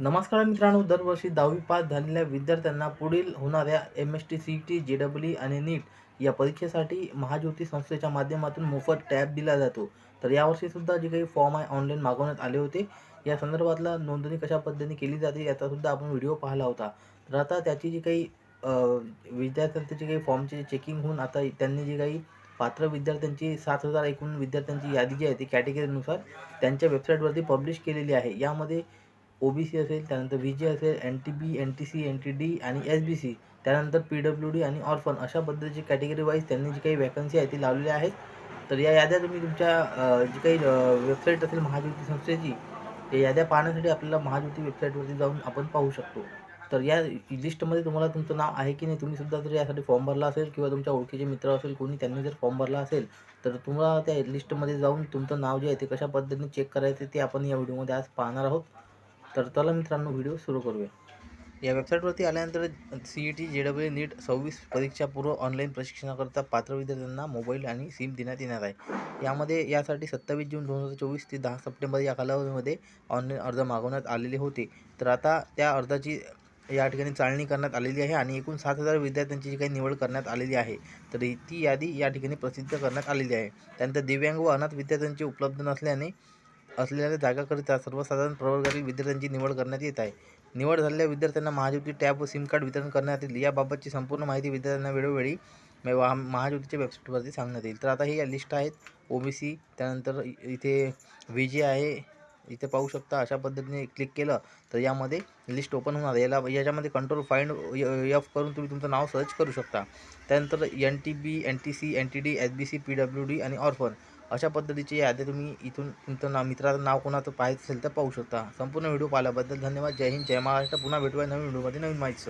नमस्कार मित्रांनो दरवर्षी दहावी पास झालेल्या विद्यार्थ्यांना पुढील होणाऱ्या M S T C T J W E आणि नीट या परीक्षेसाठी महाज्योती संस्थेच्या माध्यमातून मोफत टॅब दिला जातो. तर यावर्षीसुद्धा जे काही फॉर्म आहे ऑनलाईन मागवण्यात आले होते या संदर्भातला नोंदणी कशा पद्धतीने केली जाते याचासुद्धा आपण व्हिडिओ पाहिला होता. तर आता त्याची जी काही विद्यार्थ्यांचे जे काही फॉर्मचे चेकिंग होऊन आता त्यांनी जे काही पात्र विद्यार्थ्यांची सात हजार एकूण विद्यार्थ्यांची यादी जी आहे ती कॅटेगरीनुसार त्यांच्या वेबसाईटवरती पब्लिश केलेली आहे. यामध्ये ओ बी सी असेल त्यानंतर व्ही जी असेल N T B N T C N T D आणि एस बी सी त्यानंतर पी डब्ल्यू डी आणि ऑर्फन अशा पद्धतीची कॅटेगरी वाईज त्यांनी जी काही वॅकन्सी आहे ती लावलेल्या आहेत. तर या याद्या तुम्ही तुमच्या जी काही वेबसाईट असेल महाज्योती संस्थेची या याद्या पाहण्यासाठी आपल्याला महाज्योती वेबसाईटवरती जाऊन आपण पाहू शकतो. तर या लिस्टमध्ये तुम्हाला तुमचं नाव आहे की नाही तुम्ही सुद्धा जर यासाठी फॉर्म भरला असेल किंवा तुमच्या ओळखीचे मित्र असेल कोणी त्यांनी जर फॉर्म भरला असेल तर तुम्हाला त्या लिस्टमध्ये जाऊन तुमचं नाव जे आहे ते कशा पद्धतीने चेक करायचं ते आपण या व्हिडिओमध्ये आज पाहणार आहोत. तर चला मित्रांनो व्हिडिओ सुरू करूया. या वेबसाईटवरती आल्यानंतर C E T J W NEET सव्वीस परीक्षापूर्व ऑनलाईन प्रशिक्षणाकरता पात्र विद्यार्थ्यांना मोबाईल आणि सिम देण्यात येणार आहे. यामध्ये यासाठी सत्तावीस जून दोन हजार चोवीस ते दहा सप्टेंबर या कालावधीमध्ये ऑनलाईन अर्ज मागवण्यात आलेले होते. तर आता त्या अर्जाची या ठिकाणी चालणी करण्यात आलेली आहे आणि एकूण सात हजार विद्यार्थ्यांची जी काही निवड करण्यात आलेली आहे तर ती यादी या ठिकाणी प्रसिद्ध करण्यात आलेली आहे. त्यानंतर दिव्यांग व अनाथ विद्यार्थ्यांची उपलब्ध नसल्याने असलेल्या जागाकरिता सर्वसाधारण प्रवर्गातील विद्यार्थ्यांची निवड करण्यात येत आहे. निवड झालेल्या विद्यार्थ्यांना महाज्योती टॅब व सिम कार्ड वितरण करण्यात येईल. याबाबतची संपूर्ण माहिती विद्यार्थ्यांना वेळोवेळी वा- महाज्योतीच्या वेबसाईटवरती सांगण्यात येईल. तर आता ही या लिस्ट आहेत. ओ बी सी त्यानंतर इथे व्ही जे आहे. इथे पाहू शकता अशा पद्धतीने क्लिक केलं तर यामध्ये लिस्ट ओपन होणार. आहे. याला याच्यामध्ये कंट्रोल फाईंड एफ करून तुम्ही तुमचं नाव सर्च करू शकता. त्यानंतर N T B N T C N T D S B C P W D आणि ऑर्फन. अशा पद्धतीची यादी तुम्ही इथून तुमचं नाव मित्राचं नाव कोणाचं पाहायचं असेल तर पाहू शकता. संपूर्ण व्हिडिओ पाहिल्याबद्दल धन्यवाद. जय हिंद जय महाराष्ट्र. पुन्हा भेटूया नवीन व्हिडिओमध्ये. नवीन माहिती